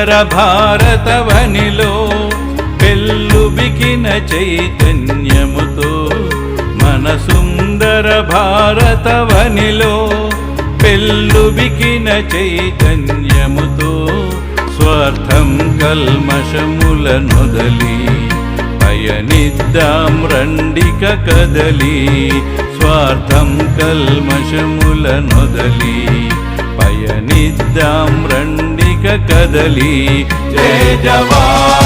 సుందర భారతవనిలో పెళ్ళుబికిన చైతన్యముతో మన సుందర భారతవనిలో పెళ్ళుబికిన చైతన్యముతో స్వార్థం కల్మషముల నొదలి పయనిద్దాం రండిక కదలి స్వార్థం కల్మషముల నొదలి పయనిద్దాం రండి కదలి. జయ జవాన్.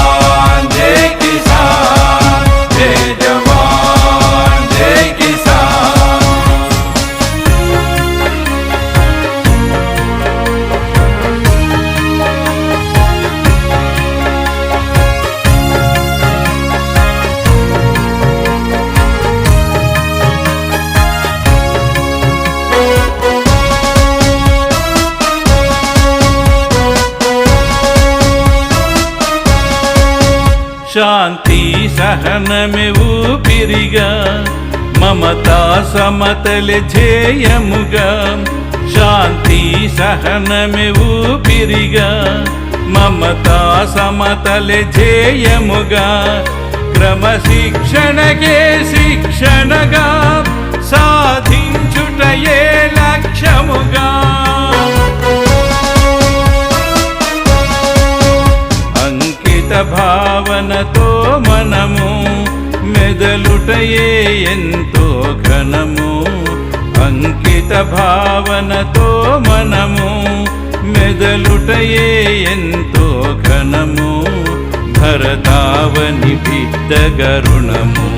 శాంతి సహనమే ఊపిరిగా మమతా సమతలి ధ్యేయముగా. శాంతి సహనమే ఊపిరిగా మమతా సమతలి ధ్యేయముగా. క్రమశిక్షణకే శిక్షణగా సాధించుటయే భావనతో మనము మెదలుటయే ఎంతో ఘనము. అంకిత భావనతో మనము మెదలుటయే ఎంతో ఘనము. భరతావని బిడ్డగరుణము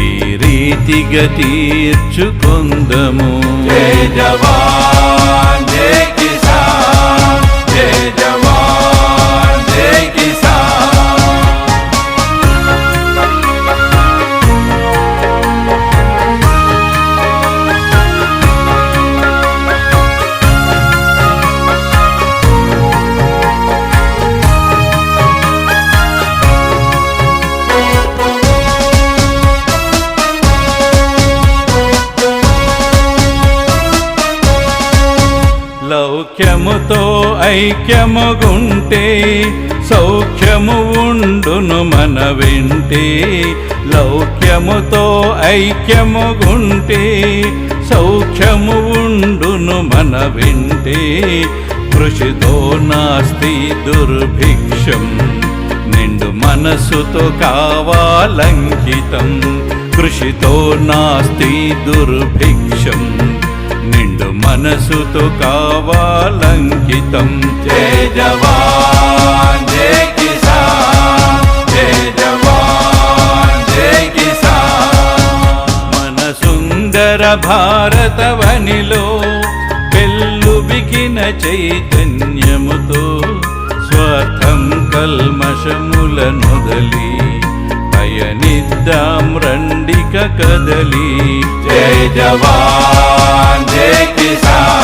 ఈ రీతిగా తీర్చుకొందము. జవా జవాన్ లౌక్యముతో ఐక్యముగుంటే సౌఖ్యము ఉండును మన వెంటే. లౌక్యముతో ఐక్యముగుంటే సౌఖ్యము ఉండును మన వెంటే. కృషితో నాస్తి దుర్భిక్షం నిండు మనసుతో కావాలంకితం. కృషితో నాస్తి దుర్భిక్షం. నిండు మనసుతో కావాలంకితం. జయ జవాన్ జయ కిసాన్ జయ జవాన్ జయ కిసాన్. మన సుందర భారతవనిలో పెళ్ళు బిగిన చైతన్యముతో స్వార్థం కల్మషముల నొదలి పయనిద్దాం రండిక కదలి. జయ జవాన్ జయ కిసాన్